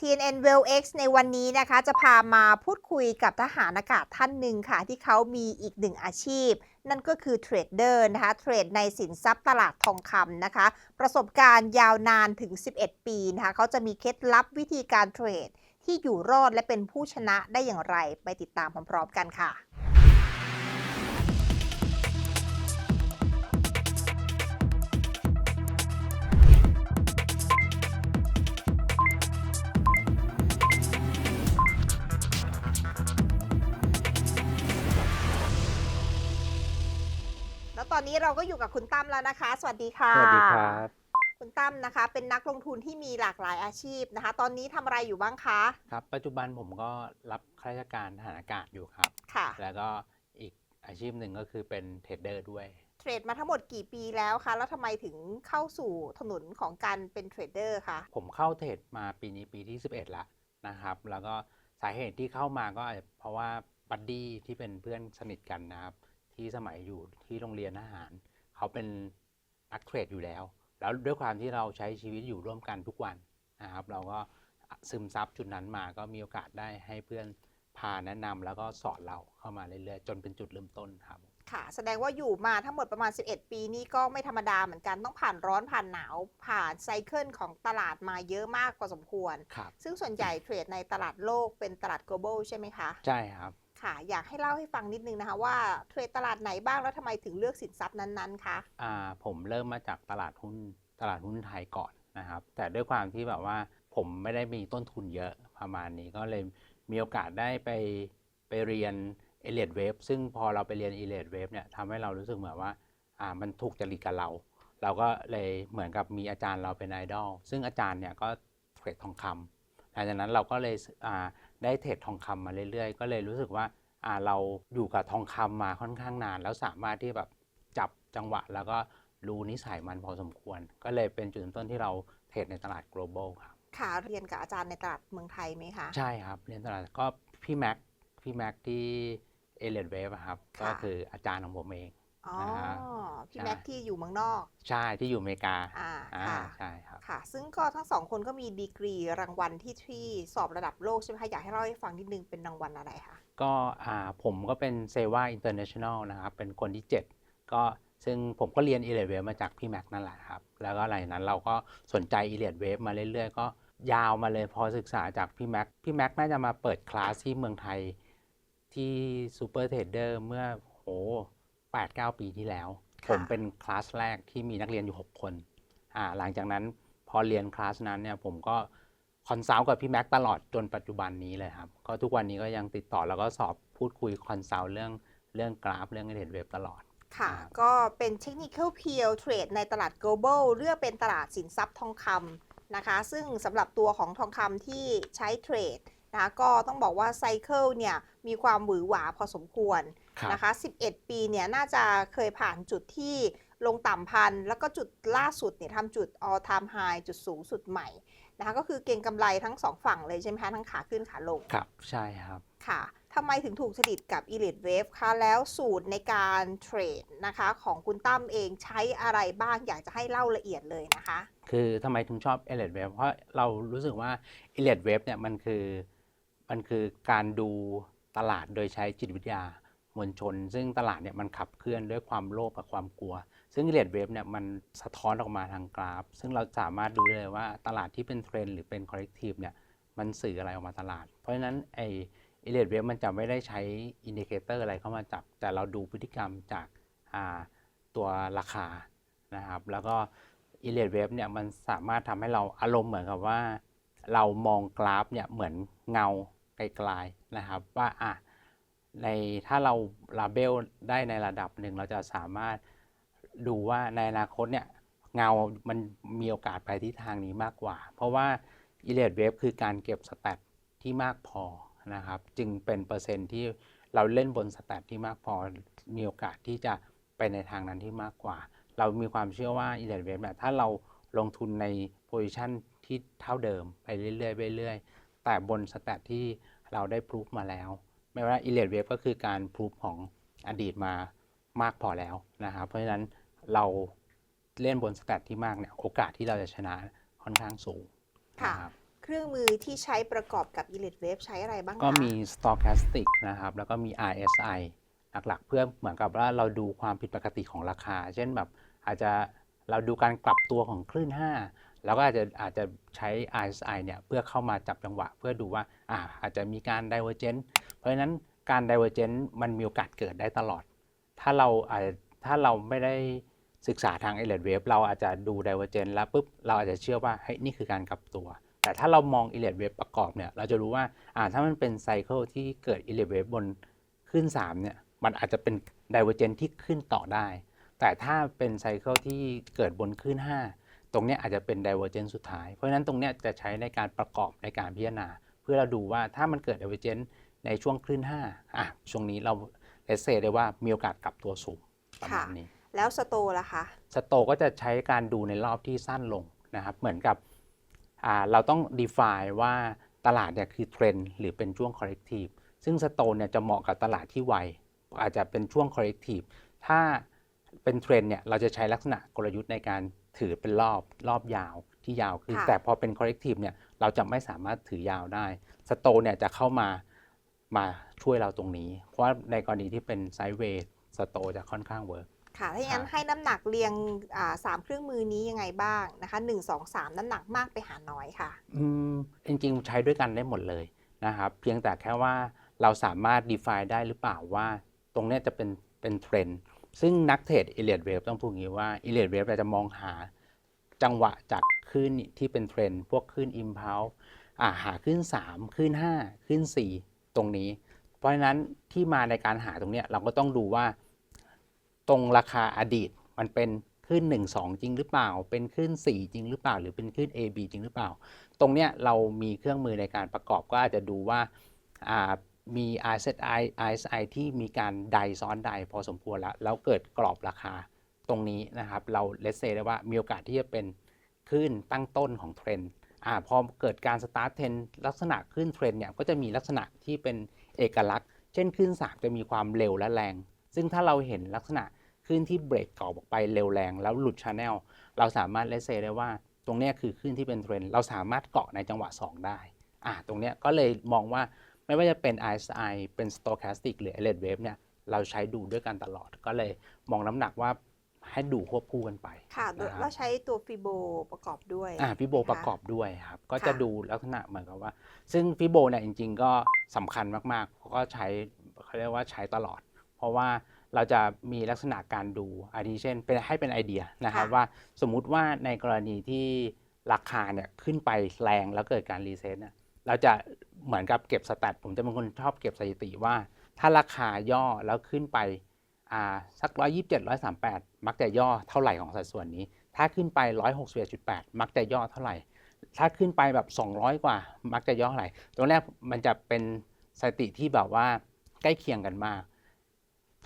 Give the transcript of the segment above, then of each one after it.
TNN Well X ในวันนี้นะคะจะพามาพูดคุยกับทหารอากาศท่านหนึ่งค่ะ ที่เขามีอีกหนึ่งอาชีพ นั่นก็คือเทรดเดอร์นะคะเทรดในสินทรัพย์ตลาดทองคำนะคะ ประสบการณ์ยาวนานถึง 11 ปีนะคะเขาจะมีเคล็ดลับวิธีการเทรด ที่อยู่รอดและเป็นผู้ชนะได้อย่างไรไปติดตามพร้อมๆกันค่ะ อนนี้เราก็อยู่กับคุณตั้มแล้วนะคะ สวัสดีค่ะ สวัสดีครับ คุณตั้มนะคะ เป็นนักลงทุนที่มีหลากหลายอาชีพนะคะ ตอนนี้ทำอะไรอยู่บ้างคะ ครับ ปัจจุบันผมก็รับข้าราชการทหารอากาศอยู่ครับ ค่ะ แล้วก็อีกอาชีพหนึ่งก็คือเป็นเทรดเดอร์ด้วย เทรดมาทั้งหมดกี่ปีแล้วคะ แล้วทำไมถึงเข้าสู่ถนนของการเป็นเทรดเดอร์คะ ผมเข้าเทรดมาปีนี้ปีที่ 11แล้วนะครับ แล้วก็สาเหตุที่เข้ามาก็อาจจะเพราะว่าบัดดี้ที่เป็นเพื่อนสนิทกันนะครับ ที่สมัยอยู่ที่โรงเรียนทหาร เขาเป็นนักเทรดอยู่แล้ว แล้วด้วยความที่เราใช้ชีวิตอยู่ร่วมกันทุกวันนะครับ เราก็ซึมซับจุดนั้นมาก็มีโอกาสได้ให้เพื่อนพาแนะนำแล้วก็สอนเราเข้ามาเรื่อยๆจนเป็นจุดเริ่มต้นครับค่ะ แสดงว่าอยู่มาทั้งหมดประมาณ 11 ปีนี่ก็ไม่ธรรมดาเหมือนกันต้องผ่านร้อนผ่านหนาว ผ่านไซเคิลของตลาดมาเยอะมากพอสมควรครับซึ่งส่วนใหญ่เทรดในตลาดโลกเป็นตลาด global ใช่ไหมคะ ใช่ครับ ค่ะ อยากให้เล่าให้ฟังนิดนึงนะคะว่าเทรดตลาดไหนบ้างแล้วทำไมถึงเลือกสินทรัพย์นั้นๆคะอ่าผมเริ่มมาจากตลาดหุ้นตลาดหุ้นไทยก่อนนะครับ แต่ด้วยความที่แบบว่าผมไม่ได้มีต้นทุนเยอะประมาณนี้ก็เลยมีโอกาสได้ไปไปเรียนเอเลียดเวฟซึ่งพอเราไปเรียนเอเลียดเวฟเนี่ยทำให้เรารู้สึกเหมือนว่าอ่ามันถูกจริตกับเรา เราก็เลยเหมือนกับมีอาจารย์เราเป็นไอดอลซึ่งอาจารย์เนี่ยก็เทรดทองคำหลังจากนั้นเราก็เลยอ่า ได้เทรดทองคำมาเรื่อยๆ ก็เลยรู้สึกว่าอ่าเราอยู่กับทองคำมาค่อนข้างนาน แล้วสามารถที่แบบจับจังหวะ แล้วก็รู้นิสัยมันพอสมควร ก็เลยเป็นจุดเริ่มต้นที่เราเทรดในตลาด global ครับค่ะเรียนกับอาจารย์ในตลาดเมืองไทยไหมคะ ใช่ครับเรียนตลาดก็พี่แม็กพี่แม็กที่เอเลดเวฟครับค่ะก็คืออาจารย์ของผมเองอ๋อนะฮะพี่ใช่แม็กที่อยู่เมืองนอก ใช่ที่อยู่อเมริกาอ่า ซึ่งก็ทั้งสองคนก็มีดีกรีรางวัลที่ที่สอบระดับโลกใช่ไหมคะอยากให้เล่าให้ฟังนิดนึงเป็นรางวัลอะไรคะก็ผมก็เป็นเซว่าอินเตอร์เนชั่นแนลนะครับ เป็นคนที่ 7 ก็ซึ่งผมก็เรียน e l i t e Wave มาจากพี่แม็กนั่นแหละครับ แล้วก็หลังนั้นเราก็สนใจ e l i t e Wave มาเรื่อยๆ ก็ยาวมาเลยพอศึกษาจากพี่แม็กพี่แม็กน่าจะมาเปิดคลาสที่เมืองไทยที่ซูเปอร์เทรดเดอร์เมื่อโห8 9ปีที่แล้ว ผมเป็นคลาสแรกที่มีนักเรียนอยู่ 6 คน อ่า หลังจากนั้น พอเรียนคลาสนั้นเนี่ยผมก็คอนซัลท์กับพี่แม็กตลอดจนปัจจุบันนี้เลยครับ ก็ทุกวันนี้ก็ยังติดต่อแล้วก็สอบพูดคุยคอนซัลท์เรื่องเรื่องกราฟ เรื่องเน็ตเว็บตลอดค่ะครับก็เป็น technical peer trade ในตลาด global เลือกเป็นตลาดสินทรัพย์ทองคำนะคะ ซึ่งสำหรับตัวของทองคำที่ใช้เทรดนะคะก็ต้องบอกว่าไซเคิลเนี่ยมีความหวือหวาพอสมควรครับนะคะ 11 ปีเนี่ยน่าจะเคยผ่านจุดที่ ลงต่ำพันแล้วก็จุดล่าสุดเนี่ยทำจุด all time high จุดสูงสุดใหม่นะคะก็คือเก็งกำไรทั้งสองฝั่งเลยใช่ไหมคะทั้งขาขึ้นขาลงครับใช่ครับค่ะทำไมถึงถูกจริตกับ Elite Wave คะแล้วสูตรในการเทรดนะคะของคุณตั้มเองใช้อะไรบ้างอยากจะให้เล่าละเอียดเลยนะคะ คือทำไมถึงชอบ e l i t Wave เพราะเรารู้สึกว่า e l i t Wave เนี่ยมันคือมันคือการดูตลาดโดยใช้จิตวิทยามวลชน ซึ่งตลาดเนี่ยมันขับเคลื่อนด้วยความโลภกับความกลัว ซึ่ง e l i t Wave เนี่ยมันสะท้อนออกมาทางกราฟ ซึ่งเราสามารถดูได้เลยว่าตลาดที่เป็นเทรนหรือเป็น corrective เนี่ยมันสื่ออะไรออกมาตลาด เพราะฉะนั้นไอ e l i t Wave มันจะไม่ได้ใช้อินดิเคเตอร์อะไรเข้ามาจับ แต่เราดูพฤติกรรมจากาตัวราคานะครับ แล้วก็ e l i t Wave เนี่ยมันสามารถทำให้เราอารมณ์เหมือนกับว่า เรามองกราฟเนี่ยเหมือนเงาไกลๆนะครับ ว่าอะในถ้าเราลาเบลได้ในระดับหนึ่งเราจะสามารถ ดูว่าในอนาคตเนี่ยเงา มันมีโอกาสไปทิศทางนี้มากกว่า เพราะว่า e l i t Wave คือการเก็บสแตทที่มากพอนะครับ จึงเป็นเปอร์เซ็นต์ที่เราเล่นบนสแตทที่มากพอ มีโอกาสที่จะไปในทางนั้นที่มากกว่า เรามีความเชื่อว่า e l i t Wave เนี่ยถ้าเราลงทุนในโพซิชันที่เท่าเดิมไปเรื่อยๆไปเรื่อยๆ แต่บนสแตทที่เราได้พรูฟมาแล้ว ไม่ว่า e l i t Wave ก็คือการพรูฟของอดีตมามากพอแล้วนะครับ เพราะฉะนั้น เราเล่นบนสแตทที่มากเนี่ยโอกาสที่เราจะชนะค่อนข้างสูงค่ะ นะครับเครื่องมือที่ใช้ประกอบกับ e l i t Wave ใช้อะไรบ้างคะก็มี stochastic นะครับ แล้วก็มี RSI หลักๆ เพื่อเหมือนกับว่าเราดูความผิดปกติของราคา เช่นแบบอาจจะเราดูการกลับตัวของคลื่น 5 แล้วก็อาจจะอาจจะใช้ RSI เนี่ยเพื่อเข้ามาจับจังหวะ เพื่อดูว่าอ่าอาจจะมีการ divergence เพราะฉะนั้นการ divergence มันมีโอกาสเกิดได้ตลอด ถ้าเราอาจจะถ้าเราไม่ได้ ศึกษาทาง e l i t Wave เราอาจจะดู divergence แล้วปุ๊บเราอาจจะเชื่อว่าเฮ้ยนี่คือการกลับตัว แต่ถ้าเรามอง e l i t Wave ประกอบเนี่ยเราจะรู้ว่าอ่าถ้ามันเป็นไซเคิลที่เกิด e l i t Wave บนขึ้น3เนี่ยมันอาจจะเป็น divergence ที่ขึ้นต่อได้ แต่ถ้าเป็นไซเคิลที่เกิดบนขึ้น 5 ตรงเนี้ยอาจจะเป็น divergence สุดท้าย เพราะฉะนั้นตรงเนี้ยจะใช้ในการประกอบในการพิจารณา เพื่อเราดูว่าถ้ามันเกิด divergence ในช่วงคลื่น5อะช่วงนี้เราเลเซได้ว่ามีโอกาสกลับตัวสูงประมาณนี้ แล้วสโตล่ะคะ สโตก็จะใช้การดูในรอบที่สั้นลงนะครับ เหมือนกับอ่าเราต้อง define ว่าตลาดเนี่ยคือเทรนด์หรือเป็นช่วง corrective ซึ่งสโตเนี่ยจะเหมาะกับตลาดที่ไว อาจจะเป็นช่วง corrective ถ้าเป็นเทรนด์เนี่ยเราจะใช้ลักษณะกลยุทธ์ในการถือเป็นรอบรอบยาวที่ยาวขึ้นค่ะแต่พอเป็น corrective เนี่ยเราจะไม่สามารถถือยาวได้ สโตเนี่ยจะเข้ามามาช่วยเราตรงนี้ เพราะว่าในกรณีที่เป็นไซด์เวย์สโตจะค่อนข้างเวิร์ก ค่ะ ถ้าอย่างนั้นค่ะให้น้ำหนักเรียงอ่าสามเครื่องมือนี้ยังไงบ้างนะคะ1 2 3น้ำหนักมากไปหาน้อยค่ะ อืมจริงๆใช้ด้วยกันได้หมดเลยนะครับ เพียงแต่แค่ว่าเราสามารถ define ได้หรือเปล่าว่า ตรงเนี้ยจะเป็นเป็นเทรนด์ซึ่งนักเทรด Elliott Wave ต้องพูดอย่างนี้ว่า Elliott Wave เราจะมองหาจังหวะจากคลื่นที่เป็นเทรนด์พวกคลื่น impulse อ่าหาคลื่น3คลื่น5คลื่น4 ตรงนี้ เพราะฉะนั้นที่มาในการหาตรงเนี้ยเราก็ต้องดูว่า ตรงราคาอดีตมันเป็นขึ้น 1 2 จริงหรือเปล่า เป็นขึ้น 4 จริงหรือเปล่า หรือเป็นขึ้น AB จริงหรือเปล่า ตรงเนี้ยเรามีเครื่องมือในการประกอบก็อาจจะดูว่าอ่ามี RSI RSI ที่มีการไดซ้อนไดพอสมควรแล้ว แล้วเกิดกรอบราคาตรงนี้นะครับ เราเลสเซได้ว่ามีโอกาสที่จะเป็นขึ้นตั้งต้นของเทรนด์พอเกิดการสตาร์ทเทรนลักษณะขึ้นเทรนเนี่ยก็จะมีลักษณะที่เป็นเอกลักษณ์ เช่นขึ้น3จะมีความเร็วและแรง ซึ่งถ้าเราเห็นลักษณะ ขึ้นที่เบรกกรอบออกไปเร็วแรงแล้วหลุดชาแนลเราสามารถเลสเซได้ว่าตรงเนี้ยคือขึ้นที่เป็นเทรนด์เราสามารถเกาะในจังหวะ 2 ได้อ่าตรงเนี้ยก็เลยมองว่าไม่ว่าจะเป็น RSI เป็น Stochastic หรือ Elliott Wave เนี่ยเราใช้ดูด้วยกันตลอด ก็เลยมองน้ำหนักว่าให้ดูควบคู่กันไป ค่ะโดยนะครับเราใช้ตัวฟิโบประกอบด้วย อ่าฟิโบนะคะประกอบด้วยครับ ก็ค่ะจะดูลักษณะเหมือนกับว่า ซึ่งฟิโบเนี่ยจริง ๆ ก็สำคัญมากๆเพราะก็ใช้เขาเรียกว่าใช้ตลอด เพราะว่า เราจะมีลักษณะการดูอาทิเช่นเป็นให้เป็นไอเดียนะครับค่ะว่าสมมุติว่าในกรณีที่ราคาเนี่ยขึ้นไปแรงแล้วเกิดการรีเซ็ตเนี่ยเราจะเหมือนกับเก็บสแตทผมจะเป็นคนชอบเก็บสถิติว่า ถ้าราคาย่อแล้วขึ้นไปอ่าสัก127 138มักจะย่อเท่าไหร่ของสัดส่วนนี้ ถ้าขึ้นไป161.8มักจะย่อเท่าไหร่ ถ้าขึ้นไปแบบ 200 กว่า มักจะย่อเท่าไหร่ตรงเนี้ยมันจะเป็นสถิติที่แบบว่าใกล้เคียงกันมาก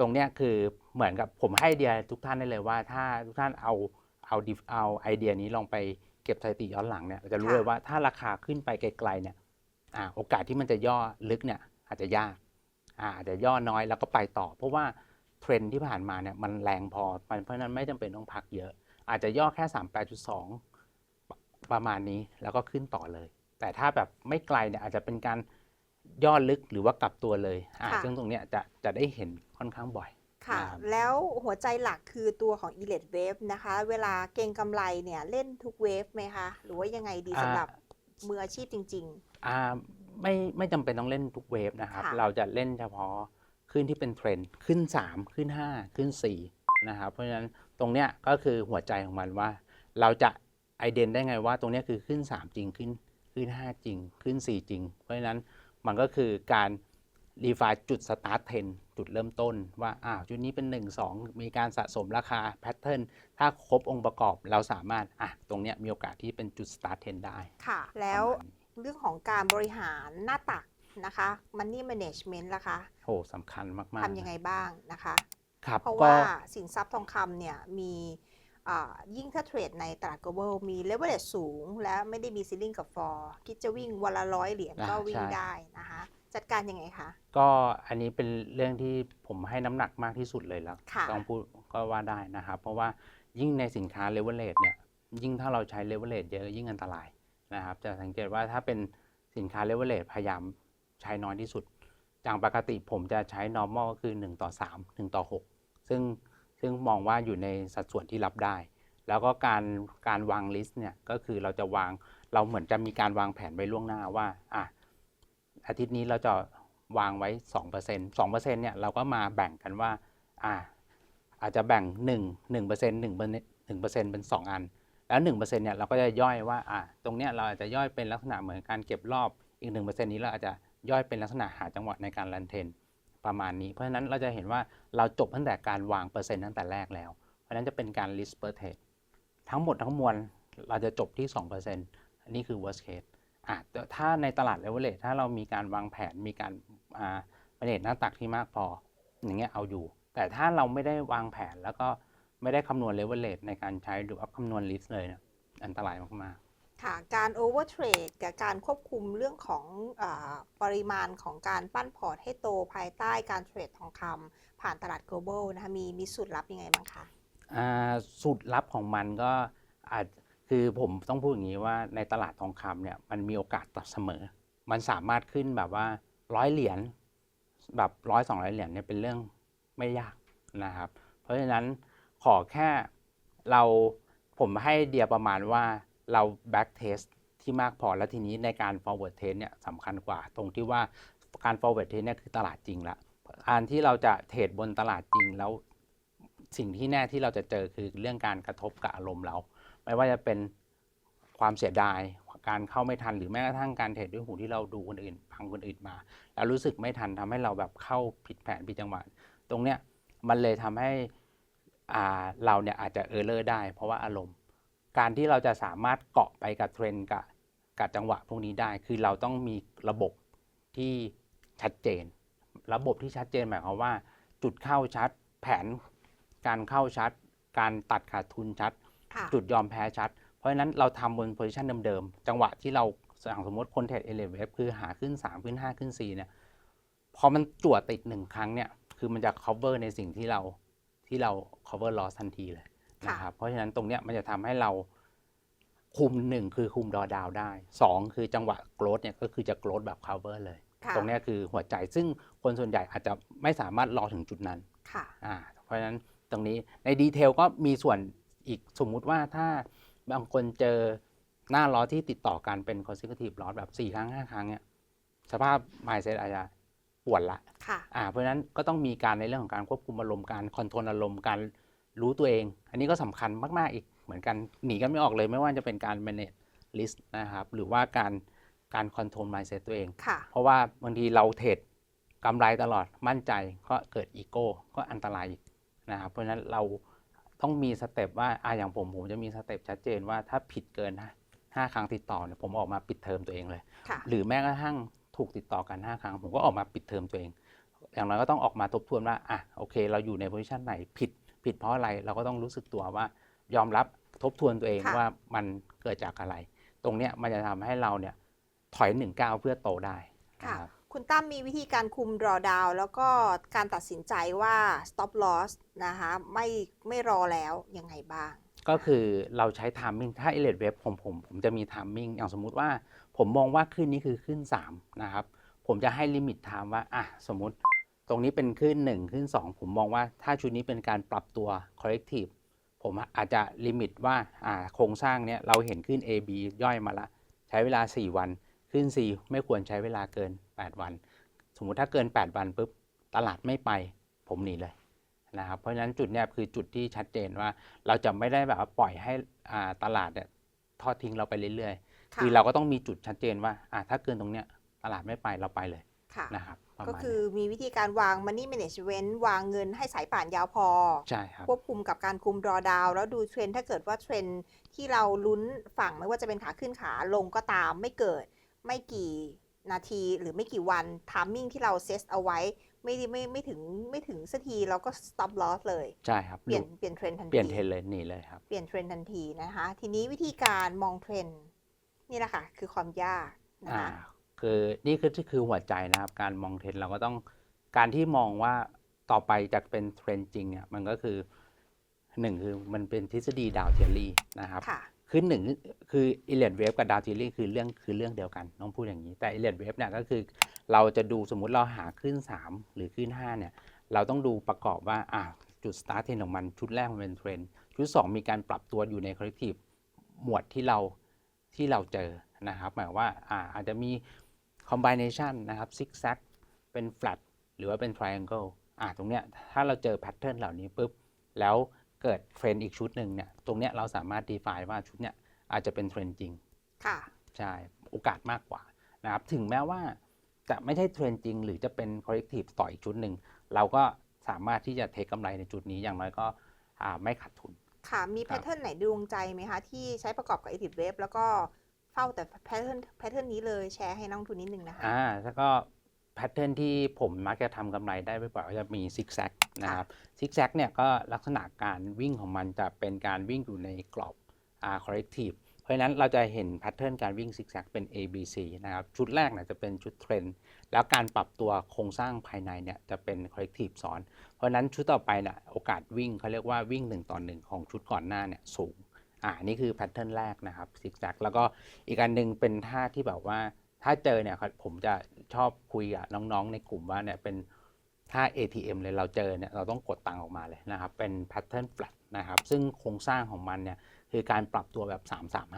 ตรงเนี้ยคือเหมือนกับผมให้ไอเดียทุกท่านได้เลยว่า ถ้าทุกท่านเอาเอา div- เอาไอเดียนี้ลองไปเก็บสถิติย้อนหลังเนี่ยเราจะรู้ค่ะเลยว่าถ้าราคาขึ้นไปไกลๆเนี่ยอ่าโอกาสที่มันจะย่อลึกเนี่ยอาจจะยากอ่าอาจจะย่อน้อยแล้วก็ไปต่อ เพราะว่าเทรนด์ที่ผ่านมาเนี่ยมันแรงพอมันเพราะฉะนั้นไม่จำเป็นต้องพักเยอะ อาจจะย่อแค่ 38.2 ประมาณนี้แล้วก็ขึ้นต่อเลย แต่ถ้าแบบไม่ไกลเนี่ยอาจจะเป็นการย่อลึกหรือว่ากลับตัวเลยอ่าค่ะซึ่งตรงเนี้ยจะจะได้เห็น ค่อนข้างบ่อยค่ะครับแล้วหัวใจหลักคือตัวของ e l i t Wave นะคะ เวลาเก็งกำไรเนี่ยเล่นทุกเวฟไหมคะ หรือว่ายังไงดีสำหรับมืออาชีพจริงอ่าไม่ไม่จำเป็นต้องเล่นทุกเวฟนะครับค่ะเราจะเล่นเฉพาะขึ้นที่เป็นเทรนด์ขึ้น 3 ขึ้น 5 ขึ้น 4 นะครับ เพราะฉะนั้นตรงเนี้ยก็คือหัวใจของมันว่า เราจะไอเดนได้ไงว่าตรงเนี้ยคือขึ้น 3 จริงขึ้นขึ้น 5 จริง ขึ้น 4 จริง เพราะฉะนั้นมันก็คือการรีไฟจุดสตาร์ทเทน จุดเริ่มต้นว่าอ้าวจุดนี้เป็น 1 2 มีการสะสมราคาแพทเทิร์นถ้าครบองค์ประกอบเราสามารถอะตรงเนี้ยมีโอกาสที่เป็นจุดสตาร์ทเทนได้ๆค่ะ แล้วประมาณนี้เรื่องของการบริหารหน้าตักนะคะ Money Management ล่ะคะโหสำคัญมากๆทำยังไงบ้างนะคะครับเพราะก็ว่าสินทรัพย์ทองคำเนี่ยมีอ่ายิ่งถ้าเทรดในตลาด global มี leverage สูง และไม่ได้มี ceiling กับ floor คิดจะวิ่งวันละร้อยเหรียญอ่าก็วิ่งใช่ได้นะคะ จัดการยังไงคะ ก็อันนี้เป็นเรื่องที่ผมให้น้ำหนักมากที่สุดเลยแล้วค่ะ ต้องพูดก็ว่าได้นะครับ เพราะว่ายิ่งในสินค้าเลเวลเลตเนี่ยยิ่งถ้าเราใช้เลเวลเลตเยอะยิ่งอันตรายนะครับ จะสังเกตว่าถ้าเป็นสินค้าเลเวลเลพยายามใช้น้อยที่สุดอย่างปกติผมจะใช้ normal ก็คือ 1 ต่อ 3 1 ต่อ 6 ซึ่งซึ่งมองว่าอยู่ในสัดส่วนที่รับได้ แล้วก็การการวางลิสต์เนี่ยก็คือเราจะวางเราเหมือนจะมีการวางแผนไว้ล่วงหน้าว่าอะ อาทิตย์นี้เราจะวางไว้ 2% 2%เนี่ยเราก็มาแบ่งกันว่าอะอาจจะแบ่ง 1 1% 1% 1%เป็น 2 อัน แล้ว 1%เนี่ยเราก็จะย่อยว่าอะตรงเนี้ยเราอาจจะย่อยเป็นลักษณะเหมือนการเก็บรอบอีก 1%นี้เราอาจจะย่อยเป็นลักษณะหาจังหวะในการรันเทนประมาณนี้ เพราะฉะนั้นเราจะเห็นว่าเราจบตั้งแต่การวางเปอร์เซ็นต์ตั้งแต่แรกแล้ว เพราะฉะนั้นจะเป็นการ list per trade ทั้งหมดทั้งมวลเราจะจบที่ 2%อันนี้คือ worst case ถ้าในตลาด leverage ถ้าเรามีการวางแผนมีการอ่าประเด็นหน้าตักที่มากพออย่างเงี้ยเอาอยู่ แต่ถ้าเราไม่ได้วางแผนแล้วก็ไม่ได้คำนวณ leverage ในการใช้หรือว่าคำนวณ list เลยเนี่ยอันตรายมากค่ะ การ overtrade กับการควบคุมเรื่องของอาปริมาณของการปั้นพอร์ตให้โตภายใต้การเทรดทองคำผ่านตลาด global นะคะมีมีสูตรลับยังไงบ้างคะๆอ่าสูตรลับของมันก็อาจ คือผมต้องพูดอย่างนี้ว่าในตลาดทองคำเนี่ยมันมีโอกาสต่อเสมอ มันสามารถขึ้นแบบว่าร้อยเหรียญแบบร้อยสองร้อยเหรียญเนี่ยเป็นเรื่องไม่ยากนะครับ เพราะฉะนั้นขอแค่เราผมให้เดียประมาณว่าเรา back test ที่มากพอแล้วทีนี้ในการ forward test เนี่ยสำคัญกว่า ตรงที่ว่าการ forward test เนี่ยคือตลาดจริงละการที่เราจะเทรดบนตลาดจริงแล้วสิ่งที่แน่ที่เราจะเจอคือเรื่องการกระทบกับอารมณ์เรา ไม่ว่าจะเป็นความเสียดายการเข้าไม่ทันหรือแม้กระทั่งการเทรดด้วยหูที่เราดูคนอื่นฟังคนอื่นมา แล้วรู้สึกไม่ทันทำให้เราแบบเข้าผิดแผนผิดจังหวะตรงเนี้ยมันเลยทำให้อ่าเราเนี่ยอาจจะเออร์เลอร์ได้ เพราะว่าอารมณ์ การที่เราจะสามารถเกาะไปกับเทรนกับกับจังหวะพวกนี้ได้ คือเราต้องมีระบบที่ชัดเจน ระบบที่ชัดเจนหมายความว่า จุดเข้าชัดแผนการเข้าชัด การตัดขาดทุนชัด จุดยอมแพ้ชัด เพราะฉะนั้นเราทำบนโพซิชันเดิมๆ จังหวะที่เราอย่างสมมติคนเทรดเอเลเวฟคือหาขึ้น 3 ขึ้น 5 ขึ้น 4 เนี่ย พอมันจวดติดหนึ่งครั้งเนี่ย คือมันจะ cover ในสิ่งที่เราที่เรา cover loss ทันทีเลยนะครับเพราะฉะนั้นตรงเนี้ยมันจะทำให้เราคุมหนึ่งคือคุมดอดาวได้สองคือจังหวะ growth เนี่ยก็คือจะ growth แบบ cover เลยค่ะตรงเนี้ยคือหัวใจซึ่งคนส่วนใหญ่อาจจะไม่สามารถรอถึงจุดนั้นค่ะอ่าเพราะฉะนั้นตรงนี้ในดีเทลก็มีส่วน อีกสมมุติว่าถ้าบางคนเจอหน้าล้อที่ติดต่อกันเป็น consecutive loss แบบ 4 ครั้ง 5 ครั้งเนี่ยสภาพ mindset อาจจะปวดละค่ะอ่าเพราะฉะนั้นก็ต้องมีการในเรื่องของการควบคุมอารมณ์การคอนโทรลอารมณ์การรู้ตัวเอง อันนี้ก็สำคัญมาก ๆ อีกเหมือนกันหนีกันไม่ออกเลยไม่ว่าจะเป็นการ manage list นะครับ หรือว่าการการคอนโทรล mindset ตัวเองค่ะเพราะว่าบางทีเราเทรดกำไรตลอดมั่นใจก็เกิดอีโก้ก็อันตรายอีกนะครับเพราะฉะนั้นเรา ต้องมีสเต็ปว่าอะอย่างผมผมจะมีสเต็ปชัดเจนว่าถ้าผิดเกินห้าครั้งติดต่อเนี่ยผมออกมาปิดเทอมตัวเองเลยค่ะหรือแม้กระทั่งถูกติดต่อกัน5ครั้ง ผมก็ออกมาปิดเทอมตัวเอง อย่างน้อยก็ต้องออกมาทบทวนว่าอะโอเค เราอยู่ในโพซิชันไหนผิดผิดเพราะอะไรเราก็ต้องรู้สึกตัวว่ายอมรับทบทวนตัวเองค่ะว่ามันเกิดจากอะไร ตรงเนี้ยมันจะทำให้เราเนี่ยถอยหนึ่งก้าวเพื่อโตได้ค่ะนะครับ คุณตั้มมีวิธีการคุม drawdown แล้วก็การตัดสินใจว่า stop loss นะคะไม่ไม่รอแล้วยังไงบ้าง ก็คือเราใช้ timing ถ้า e l i t e Web ผมผมผมจะมี timing อย่างสมมุติว่าผมมองว่าขึ้นนี้คือขึ้น 3 นะครับ ผมจะให้ลิมิต time ว่าอะสมมติตรงนี้เป็นขึ้น 1 ขึ้น 2 ผมมองว่าถ้าชุดนี้เป็นการปรับตัว corrective ผมอาจจะลิมิตว่าอ่าโครงสร้างเนี้ยเราเห็นขึ้น A B ย่อยมาละ ใช้เวลา 4 วัน ขึ้น4ไม่ควรใช้เวลาเกิน 8 วัน สมมุติถ้าเกิน 8 วันปุ๊บตลาดไม่ไปผมหนีเลยนะครับเพราะฉะนั้นจุดเนี้ยคือจุดที่ชัดเจนว่าเราจะไม่ได้แบบว่าปล่อยให้อ่าตลาดเนี่ยทอดทิ้งเราไปเรื่อยๆค่ะคือเราก็ต้องมีจุดชัดเจนว่าอ่าถ้าเกินตรงเนี้ยตลาดไม่ไปเราไปเลยค่ะนะครับประก็มาณคือนี้มีวิธีการวาง money management วางเงินให้สายป่านยาวพอ ใช่ครับ ควบคุมกับการคุม drawdown แล้วดูเทรนด์ถ้าเกิดว่าเทรนด์ที่เราลุ้นฝั่งไม่ว่าจะเป็นขาขึ้นขาลงก็ตามไม่เกิด ไม่กี่นาทีหรือไม่กี่วันทามมิ่งที่เราเซตเอาไว้ ไม่ได้ไม่ไม่ถึงไม่ถึงสักทีเราก็ stop loss เลย ใช่ครับเปลี่ยนเปลี่ยนเทรนด์ทันทีเปลี่ยนเทรนเลยหนีเลยครับ เปลี่ยนเทรนด์ทันทีนะคะ ทีนี้วิธีการมองเทรนด์นี่แหละค่ะ คือความยากนะอ่าคะคือนี่คือที่คือหัวใจนะครับ การมองเทรนด์เราก็ต้องการที่มองว่าต่อไปจะเป็นเทรนด์จริงเนี่ยมันก็คือหนึ่งคือมันเป็นทฤษฎีดาวเทียรี่นะครับ คือหนึ่งคืออิเลดเวฟกับดาวทิลลิ่งคือเรื่องคือเรื่องเดียวกันต้องพูดอย่างนี้ แต่อิเลดเวฟเนี่ยก็คือเราจะดูสมมุติเราหาขึ้น 3 หรือขึ้น 5 เนี่ย เราต้องดูประกอบว่าอะจุดสตาร์ทเทรนของมันชุดแรกมันเป็นเทรนชุด 2 มีการปรับตัวอยู่ในคอลเลกทีฟหมวดที่เราที่เราเจอนะครับหมายว่าอ่าอาจจะมี combination นะครับ zigzag เป็น flat หรือว่าเป็น triangle อ่าตรงเนี้ยถ้าเราเจอแพทเทิร์นเหล่านี้ปุ๊บแล้ว เกิดเทรนด์อีกชุดหนึ่งเนี่ยตรงเนี้ยเราสามารถ define ว่าชุดเนี้ยอาจจะเป็นเทรนด์จริงค่ะใช่โอกาสมากกว่านะครับถึงแม้ว่าจะไม่ใช่เทรนด์จริง หรือจะเป็น corrective ต่ออีกชุดหนึ่งเราก็สามารถที่จะเทคกำไรในจุดนี้อย่างน้อยก็อ่าไม่ขาดทุน ค่ะมีแพทเทิร์นไหนดวงใจไหมคะ ที่ใช้ประกอบกับ Edit Wave แล้วก็เฝ้าแต่แพทเทิร์นแพทเทิร์นนี้เลยแชร์ให้นักลงทุนนิดนึงนะคะอ่าแล้วก็แพทเทิร์นที่ผมมักจะทำกำไรได้บ่อยๆก็จะมีซิกแซก นะครับซิกแซกเนี่ยก็ลักษณะการวิ่งของมันจะเป็นการวิ่งอยู่ในกรอบอ่า corrective เพราะฉะนั้นเราจะเห็นแพทเทิร์นการวิ่งซิกแซกเป็น A B C นะครับชุดแรกเนี่ยจะเป็นชุดเทรนแล้วการปรับตัวโครงสร้างภายในเนี่ยจะเป็น corrective ซ้อน เพราะฉะนั้นชุดต่อไปเนี่ยโอกาสวิ่งเขาเรียกว่าวิ่ง1ต่อ1ของชุดก่อนหน้าเนี่ยสูงอ่านี่คือแพทเทิร์นแรกนะครับซิกแซกแล้วก็อีกอันหนึ่งเป็นท่าที่แบบว่าถ้าเจอเนี่ยผมจะชอบคุยกับน้องๆในกลุ่มว่าเนี่ยเป็น ท่า ATM เลยเราเจอเนี่ยเราต้องกดตังออกมาเลยนะครับ เป็นแพทเทิร์น flat นะครับ ซึ่งโครงสร้างของมันเนี่ยคือการปรับตัวแบบ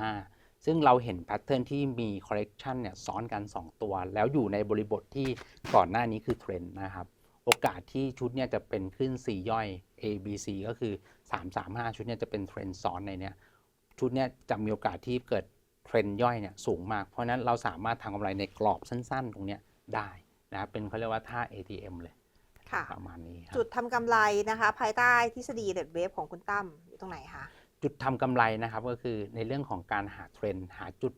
335 ซึ่งเราเห็นแพทเทิร์นที่มี correction เนี่ยซ้อนกัน 2 ตัว แล้วอยู่ในบริบทที่ก่อนหน้านี้คือเทรนด์นะครับ โอกาสที่ชุดเนี่ยจะเป็นขึ้น 4 ย่อย A B C ก็คือ 335 ชุดเนี่ยจะเป็นเทรนด์ซ้อนในเนี่ยชุดเนี้ยจะมีโอกาสที่เกิดเทรนด์ย่อยเนี่ยสูงมาก เพราะฉะนั้นเราสามารถทำกำไรในกรอบสั้น ๆ ตรงเนี้ยได้นะครับเป็นเขาเรียกว่าท่า ATM เลย ค่ะประมาณนี้ครับจุดทำกำไรนะคะ ภายใต้ทฤษฎี Edit Wave ของคุณตั้มอยู่ตรงไหนคะ จุดทำกำไรนะครับก็คือในเรื่องของการหาเทรนด์หาจุด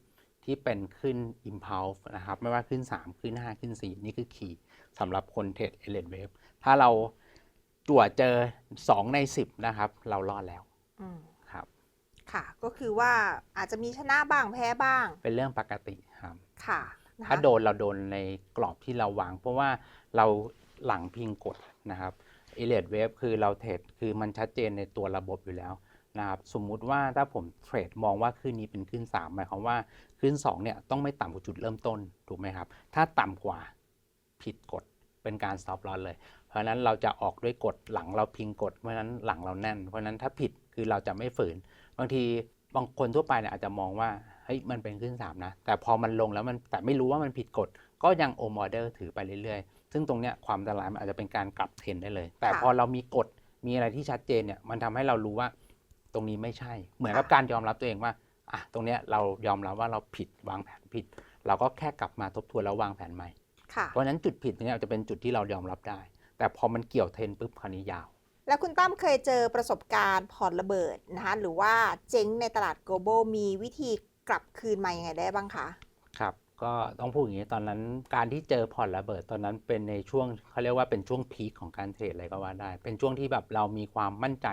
ที่เป็นขึ้น impulse นะครับไม่ว่าขึ้น 3 ขึ้น 5 ขึ้น 4 นี่คือคีย์สำหรับคนเทรด e l e t wave ถ้าเราตรวจเจอ 2 ใน 10 นะครับ เรารอดแล้วอืม ครับ ค่ะ ก็คือว่าอาจจะมีชนะบ้างแพ้บ้างเป็นเรื่องปกติครับ ค่ะนะคะถ้าโดนเราโดนในกรอบที่เราวาง เพราะว่าเรา หลังพิงกดนะครับเอเลดเวฟคือเราเทรดคือมันชัดเจนในตัวระบบอยู่แล้วนะครับสมมุติว่าถ้าผมเทรดมองว่าขึ้นนี้เป็นขึ้น 3 หมายความว่าขึ้น2เนี่ยต้องไม่ต่ำกว่าจุดเริ่มต้นถูกไหมครับ ถ้าต่ำกว่าผิดกฎเป็นการ stop loss เลย เพราะนั้นเราจะออกด้วยกฎหลังเราพิงกฎเพราะนั้นหลังเราแน่น เพราะฉะนั้นถ้าผิดคือเราจะไม่ฝืน บางทีบางคนทั่วไปเนี่ยอาจจะมองว่าเฮ้ยมันเป็นขึ้น3นะแต่พอมันลงแล้วมันแต่ไม่รู้ว่ามันผิดกฎก็ยังโอมอเดอร์ถือไปเรื่อยๆ ซึ่งตรงเนี้ยความอันตรายมันอาจจะเป็นการกลับเทรนได้เลย แต่ค่ะพอเรามีกฎมีอะไรที่ชัดเจนเนี่ยมันทำให้เรารู้ว่าตรงนี้ไม่ใช่ เหมือนกับการยอมรับตัวเองว่าอะตรงเนี้ยเรายอมรับว่าเราผิดวางแผนผิด เราก็แค่กลับมาทบทวนแล้ววางแผนใหม่ค่ะเพราะฉะนั้นจุดผิดตรงเนี้ยจะเป็นจุดที่เรายอมรับได้ แต่พอมันเกี่ยวเทรนปุ๊บคราวนี้ยาว แล้วคุณตั้มเคยเจอประสบการณ์พอร์ตระเบิดนะคะหรือว่าเจ๊งในตลาด global มีวิธีกลับคืนมายังไงได้บ้างคะครับ ก็ต้องพูดอย่างนี้ตอนนั้นการที่เจอพอร์ตระเบิดตอนนั้นเป็นในช่วงเขาเรียกว่าเป็นช่วงพีคของการเทรดเลยก็ว่าได้ เป็นช่วงที่แบบเรามีความมั่นใจ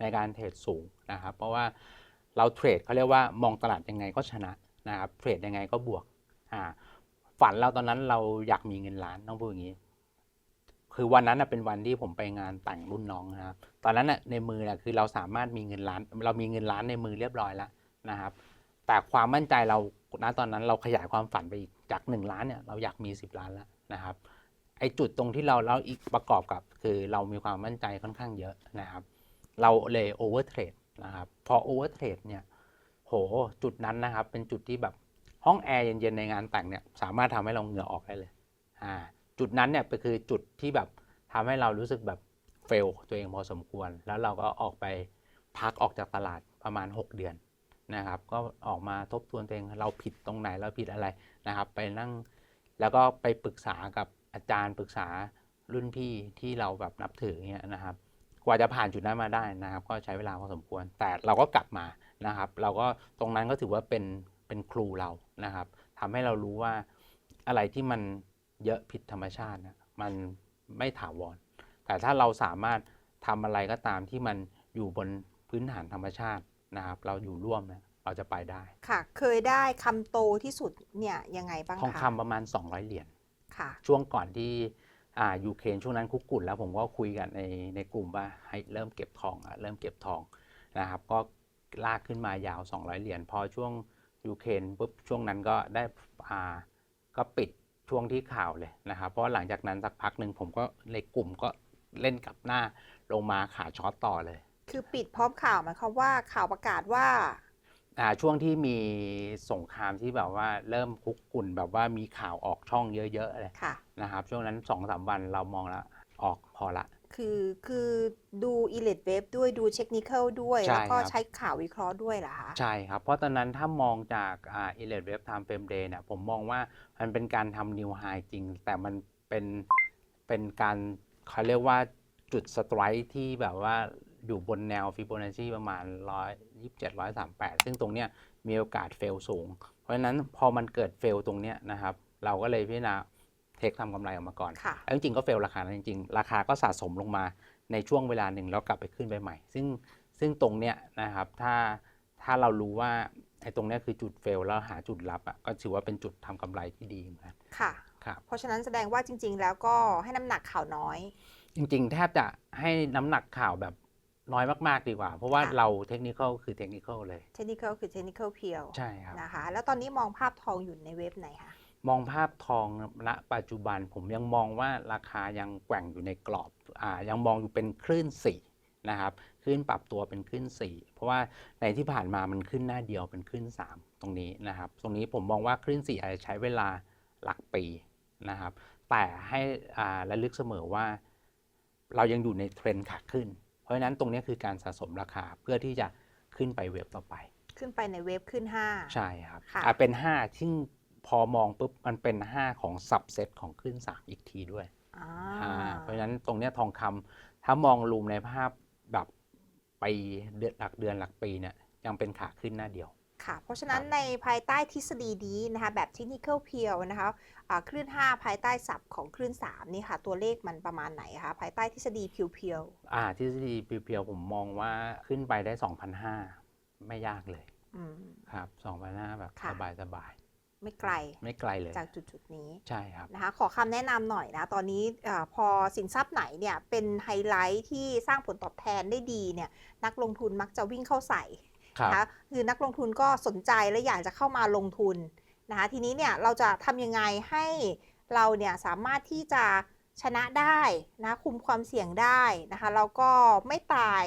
ในการเทรดสูงนะครับ เพราะว่าเราเทรดเขาเรียกว่ามองตลาดยังไงก็ชนะนะครับเทรดยังไงก็บวกอ่าฝันเราตอนนั้นเราอยากมีเงินล้านต้องพูดอย่างนี้ คือวันนั้นเป็นวันที่ผมไปงานแต่งรุ่นน้องนะครับตอนนั้นในมือนะคือเราสามารถมีเงินล้าน เรามีเงินล้านในมือเรียบร้อยแล้วนะครับ แต่ความมั่นใจเรา ณตอนนั้นเราขยายความฝันไปอีกจาก 1 ล้านเนี่ยเราอยากมี 10 ล้านแล้วนะครับไอจุดตรงที่เราแล้วอีกประกอบกับ คือเรามีความมั่นใจค่อนข้างเยอะนะครับ เราเลยโอเวอร์เทรดนะครับพอโอเวอร์เทรดเนี่ยโหจุดนั้นนะครับ เป็นจุดที่แบบห้องแอร์เย็นๆในงานแต่งเนี่ยสามารถทำให้เราเหงื่อออกได้เลยอ่าจุดนั้นเนี่ยก็คือจุดที่แบบทำให้เรารู้สึกแบบเฟลตัวเองพอสมควร แล้วเราก็ออกไปพักออกจากตลาดประมาณ 6 เดือน นะครับ ก็ออกมาทบทวนตัวเองเราผิดตรงไหนเราผิดอะไรนะครับ ไปนั่งแล้วก็ไปปรึกษากับอาจารย์ปรึกษารุ่นพี่ที่เราแบบนับถือเนี่ยนะครับ กว่าจะผ่านจุดนั้นมาได้นะครับ ก็ใช้เวลาพอสมควร แต่เราก็กลับมานะครับ เราก็ตรงนั้นก็ถือว่าเป็นเป็นครูเรานะครับทำให้เรารู้ว่าอะไรที่มันเยอะผิดธรรมชาตินะมันไม่ถาวรแต่ถ้าเราสามารถทำอะไรก็ตามที่มันอยู่บนพื้นฐานธรรมชาติ นะครับเราอยู่ร่วมเนี่ยเราจะไปได้ ค่ะ เคยได้คำโตที่สุดเนี่ยยังไงบ้างทองคะคำประมาณ 200 เหรียญ ค่ะ ช่วงก่อนที่อ่ายูเครนช่วงนั้นคุกกุ่นแล้วผมก็คุยกันในในกลุ่มว่าให้เริ่มเก็บทองอะเริ่มเก็บทองนะครับ ก็ลากขึ้นมายาว 200 เหรียญพอช่วงยูเครนปุ๊บช่วงนั้นก็ได้อ่าก็ปิดช่วงที่ข่าวเลยนะครับ เพราะหลังจากนั้นสักพักหนึ่งผมก็ในกลุ่มก็เล่นกลับหน้าลงมาขาช็อตต่อเลย คือปิดพร้อมข่าวหมายความว่าข่าวประกาศว่าอ่าช่วงที่มีสงครามที่แบบว่าเริ่มคุกกุ่นแบบว่ามีข่าวออกช่องเยอะๆเลยค่ะ นะครับ ช่วงนั้น2อสวันเรามองแล้วออกพอละ คือคือดู e l i t e Wave ด้วยดู Technical ด้วย ใช่แล้วก็ครับ ใช้ข่าววิเคราะห์ด้วยเหรอคะใช่ครับ เพราะตอนนั้นถ้ามองจากอ่า Elliott Wave Time Frame Day เนี่ยผมมองว่ามันเป็นการทำ New High จริง แต่มันเป็นเป็นการเขาเรียกว่าจุดสไตรค์ที่แบบว่า อยู่บนแนวฟิโบนัชชีประมาณ 127 138 ซึ่งตรงเนี้ยมีโอกาสเฟลสูง เพราะฉะนั้นพอมันเกิดเฟลตรงเนี้ยนะครับ เราก็เลยพิจารณาเทคทำกำไรออกมาก่อนค่ะแล้วจริงๆก็เฟลราคานั้นจริงๆ ราคาก็สะสมลงมาในช่วงเวลาหนึ่งแล้วกลับไปขึ้นไปใหม่ ซึ่งซึ่งตรงเนี้ยนะครับถ้าถ้าเรารู้ว่าไอ้ตรงเนี้ยคือจุดเฟลแล้วหาจุดรับอะก็ถือว่าเป็นจุดทำกำไรที่ดีเหมือนกันค่ะครับเพราะฉะนั้นแสดงว่าจริง ๆ แล้วก็ให้น้ำหนักข่าวน้อย จริง ๆ แทบจะให้น้ำหนักข่าวแบบ น้อยมาก ๆ ดีกว่า เพราะว่าค่ะ เราเทคนิคคือเทคนิคเลย Technical คือ Technical เพียวใช่ครับ นะคะแล้วตอนนี้มองภาพทองอยู่ในเว็บไหนคะมองภาพทองณปัจจุบันผมยังมองว่าราคายังแกว่งอยู่ในกรอบอ่ายังมองอยู่เป็นคลื่นสี่นะครับคลื่นปรับตัวเป็นคลื่นสี่เพราะว่าในที่ผ่านมามันขึ้นหน้าเดียวเป็นคลื่นสามตรงนี้นะครับ ตรงนี้ผมมองว่าคลื่นสี่อาจจะใช้เวลาหลักปีนะครับ แต่ให้อ่าระลึกเสมอว่า เรายังอยู่ในเทรนด์ขาขึ้น เพราะฉะนั้นตรงนี้คือการสะสมราคาเพื่อที่จะขึ้นไปเวฟต่อไป ขึ้นไปในเว็บขึ้น 5 ใช่ครับค่ะอะเป็น 5 ซึ่งพอมองปุ๊บมันเป็น 5 ของสับเซตของขึ้น3อีกทีด้วยอ่าอ่าเพราะฉะนั้นตรงเนี้ยทองคำถ้ามองรูมในภาพแบบปีเดือนหลักเดือนหลักปีเนี่ยยังเป็นขาขึ้นหน้าเดียว ค่ะ เพราะฉะนั้นครับในภายใต้ทฤษฎีนี้นะคะแบบ Technical เพียวนะคะอ่าคลื่น 5 ภายใต้ศัพท์ของคลื่น 3 นี่ค่ะ ตัวเลขมันประมาณไหนคะ ภายใต้ทฤษฎีเพียวอ่าทฤษฎีเพียวๆผมมองว่าขึ้นไปได้2,500ไม่ยากเลยๆอืมครับ2,500แบบค่ะสบายไม่ไกลๆไม่ไกลเลยจากจุดๆนี้ใช่ครับนะคะขอคำแนะนำหน่อยนะ ตอนนี้อาพอสินทรัพย์ไหนเนี่ยเป็นไฮไลท์ที่สร้างผลตอบแทนได้ดีเนี่ยนักลงทุนมักจะวิ่งเข้าใส่ครับ นะคะคือนักลงทุนก็สนใจและอยากจะเข้ามาลงทุนนะคะทีนี้เนี่ยเราจะทำยังไงให้เราเนี่ยสามารถที่จะชนะได้นะคุมความเสี่ยงได้นะคะแล้วก็ไม่ตาย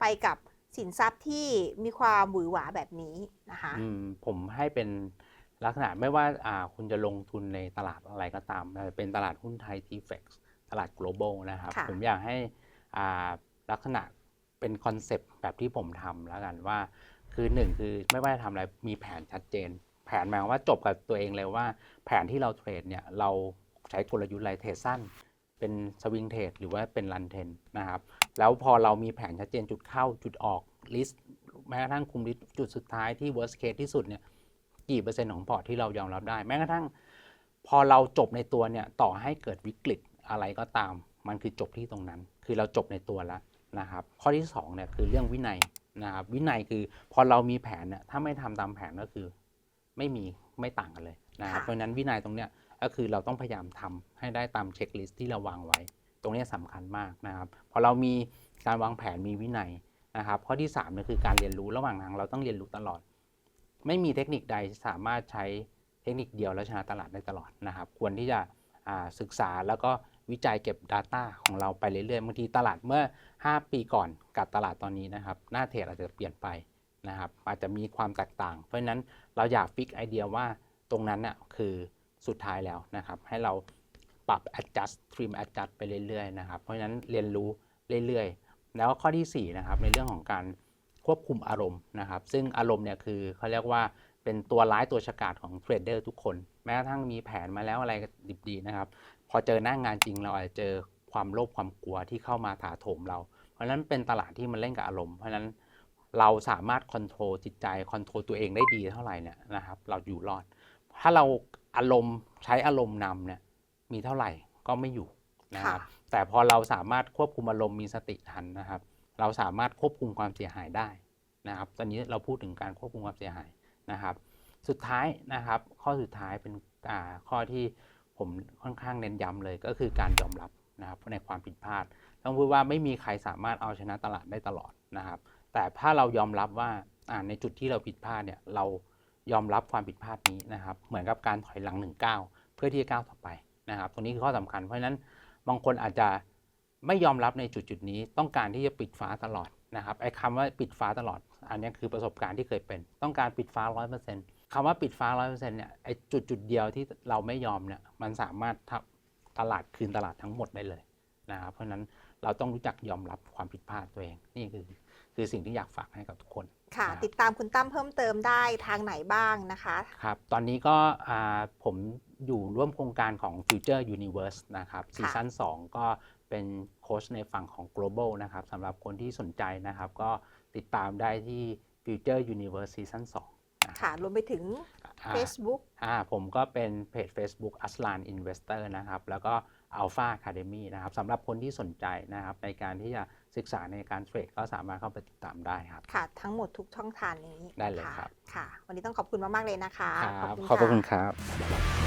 ไปกับสินทรัพย์ที่มีความหวือหวาแบบนี้นะคะอืมผมให้เป็นลักษณะไม่ว่าอ่าคุณจะลงทุนในตลาดอะไรก็ตามไม่ว่าจะเป็นตลาดหุ้นไทย t f e x ตลาด global นะครับค่ะผมอยากให้อ่าลักษณะ เป็นคอนเซปต์แบบที่ผมทำแล้วกันว่า คือหนึ่งคือไม่ว่าจะทำอะไรมีแผนชัดเจน แผนหมายความว่าจบกับตัวเองเลยว่า แผนที่เราเทรดเนี่ยเราใช้กลยุทธ์อะไรเทรดสั้น เป็นสวิงเทรดหรือว่าเป็นรันเทนนะครับแล้วพอเรามีแผนชัดเจนจุดเข้าจุดออกลิสต์แม้กระทั่งคุมลิสต์จุดสุดท้ายที่ worst case ที่สุดเนี่ยกี่เปอร์เซ็นต์ของพอร์ตที่เรายอมรับได้ แม้กระทั่ง พอเราจบในตัวเนี่ยต่อให้เกิดวิกฤตอะไรก็ตาม มันคือจบที่ตรงนั้น คือเราจบในตัวแล้ว นะครับข้อที่สองเนี่ยคือเรื่องวินัยนะครับวินัยคือพอเรามีแผนเนี่ยถ้าไม่ทำตามแผนก็คือไม่มีไม่ต่างกันเลยนะครับค่ะเพราะฉะนั้นวินัยตรงเนี้ยก็คือเราต้องพยายามทำให้ได้ตามเช็คลิสต์ที่เราวางไว้ ตรงเนี้ยสำคัญมากนะครับพอเรามีการวางแผนมีวินัยนะครับข้อที่3เนี่ยคือการเรียนรู้ระหว่างทางเราต้องเรียนรู้ตลอด ไม่มีเทคนิคใดสามารถใช้เทคนิคเดียวแล้วชนะตลาดได้ตลอดนะครับ ควรที่จะอ่าศึกษาแล้วก็ วิจัยเก็บ Data ของเราไปเรื่อยๆบางทีตลาดเมื่อ 5 ปีก่อนกับตลาดตอนนี้นะครับ หน้าเทรดอาจจะเปลี่ยนไปนะครับอาจจะมีความแตกต่าง เพราะฉะนั้นเราอยากฟิกไอเดียว่าตรงนั้นน่ะคือสุดท้ายแล้วนะครับ ให้เราปรับ adjust trim adjust ไปเรื่อยๆนะครับเพราะฉะนั้นเรียนรู้เรื่อยๆ แล้วข้อทีสี่4นะครับในเรื่องของการควบคุมอารมณ์นะครับ ซึ่งอารมณ์เนี่ยคือเขาเรียกว่าเป็นตัวร้ายตัวฉกาจของเทรดเดอร์ทุกคน แม้กระทั่งมีแผนมาแล้วอะไรดิบดีนะครับ พอเจอหน้างงานจริงเราอาจจะเจอความโลภความกลัวที่เข้ามาถาโถมเรา เพราะฉะนั้นเป็นตลาดที่มันเล่นกับอารมณ์เพราะฉะนั้นเราสามารถคอนโทรลจิตใจคอนโทรลตัวเองได้ดีเท่าไหร่เนี่ยนะครับ เราอยู่รอด ถ้าเราอารมณ์ใช้อารมณ์นำเนี่ยมีเท่าไหร่ก็ไม่อยู่นะครับค่ะแต่พอเราสามารถควบคุมอารมณ์มีสติทันนะครับ เราสามารถควบคุมความเสียหายได้นะครับ ตอนนี้เราพูดถึงการควบคุมความเสียหายนะครับ สุดท้ายนะครับ ข้อสุดท้ายเป็นอ่าข้อที่ ผมค่อนข้างเน้นย้ำเลยก็คือการยอมรับนะครับในความผิดพลาด ต้องพูดว่าไม่มีใครสามารถเอาชนะตลาดได้ตลอดนะครับ แต่ถ้าเรายอมรับว่าในจุดที่เราผิดพลาดเนี่ยเรายอมรับความผิดพลาดนี้นะครับ เหมือนกับการถอยหลังหนึ่งก้าวเพื่อที่จะก้าวต่อไปนะครับ ตรงนี้คือข้อสำคัญ เพราะฉะนั้นบางคนอาจจะไม่ยอมรับในจุดจุดนี้ต้องการที่จะปิดฟ้าตลอดนะครับไอ้คำว่าปิดฟ้าตลอด อันนี้คือประสบการณ์ที่เคยเป็น ต้องการปิดฟ้าร้อยเปอร์เซ็นต์ คำว่าปิดฟ้าร้อยเปอร์เซ็นต์เนี่ยไอ้จุดจุดๆเดียวที่เราไม่ยอมเนี่ยมันสามารถทำตลาดคืนตลาดทั้งหมดได้เลยนะครับเพราะฉะนั้นเราต้องรู้จักยอมรับความผิดพลาดตัวเอง นี่คือคือสิ่งที่อยากฝากให้กับทุกคน ค่ะครับติดตามคุณตั้มเพิ่มเติมได้ทางไหนบ้างนะคะครับตอนนี้ก็อ่าผมอยู่ร่วมโครงการของ Future Universe นะครับซีซั่น2 ก็เป็นโค้ชในฝั่งของ global นะครับสำหรับคนที่สนใจนะครับ ก็ติดตามได้ที่ Future Universe ซีซั่น2นะ คค่ะรับรวมไปถึงอ่า Facebook อ่าผมก็เป็นเพจ Facebook Aslan Investor นะครับ แล้วก็ Alpha Academy นะครับสำหรับคนที่สนใจนะครับ ในการที่จะศึกษาในการเทรดก็สามารถเข้าไปติดตามได้ครับ ค่ะ ทั้งหมดทุกช่องทางนี้ได้เลยนะะครับ ค่ะ วันนี้ต้องขอบคุณมาก ๆ เลยนะคะครับะขอบพระคุณครับ